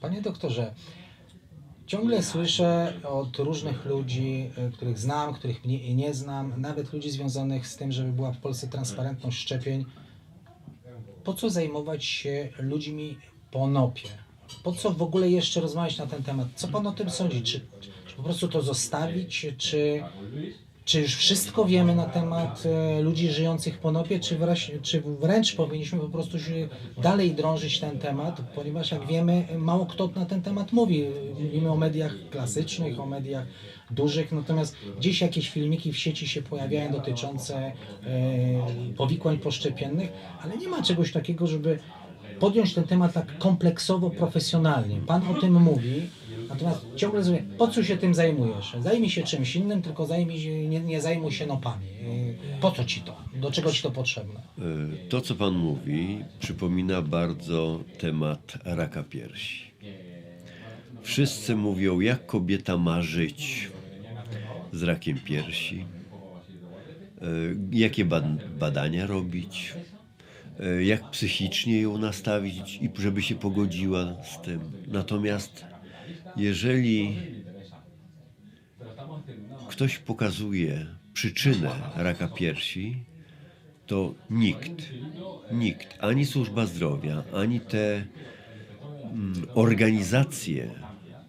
Panie doktorze, ciągle słyszę od różnych ludzi, y, których znam, których nie, nie znam, nawet ludzi związanych z tym, żeby była w Polsce transparentność szczepień. Po co zajmować się ludźmi po nopie? Po co w ogóle jeszcze rozmawiać na ten temat? Co pan o tym sądzi? Czy, czy po prostu to zostawić? Czy, czy już wszystko wiemy na temat e, ludzi żyjących po nopie? Czy, czy wręcz powinniśmy po prostu dalej drążyć ten temat? Ponieważ jak wiemy, mało kto na ten temat mówi. Mówimy o mediach klasycznych, o mediach dużych, natomiast gdzieś jakieś filmiki w sieci się pojawiają dotyczące e, powikłań poszczepiennych, ale nie ma czegoś takiego, żeby podjąć ten temat tak kompleksowo, profesjonalnie. Pan o tym mówi, natomiast ciągle sobie, po co się tym zajmujesz? Zajmij się czymś innym, tylko zajmij się, nie, nie zajmuj się nopami. E, Po co ci to? Do czego ci to potrzebne? E, To, co Pan mówi, przypomina bardzo temat raka piersi. Wszyscy mówią, jak kobieta ma żyć z rakiem piersi, e, jakie bad- badania robić, jak psychicznie ją nastawić, i żeby się pogodziła z tym. Natomiast jeżeli ktoś pokazuje przyczynę raka piersi, to nikt, nikt, ani służba zdrowia, ani te mm, organizacje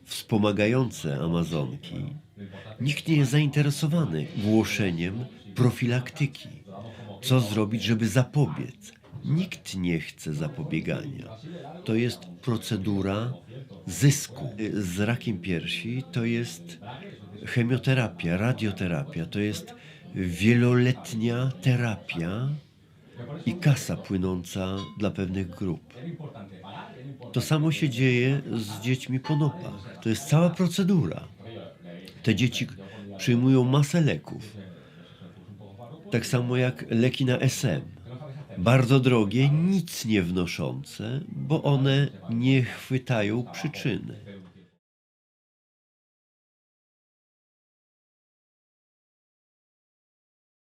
wspomagające Amazonki, nikt nie jest zainteresowany głoszeniem profilaktyki. Co zrobić, żeby zapobiec? Nikt nie chce zapobiegania. To jest procedura zysku. Z rakiem piersi to jest chemioterapia, radioterapia, to jest wieloletnia terapia i kasa płynąca dla pewnych grup. To samo się dzieje z dziećmi po nopach. To jest cała procedura. Te dzieci przyjmują masę leków. Tak samo jak leki na SM. Bardzo drogie, nic nie wnoszące, bo one nie chwytają przyczyny.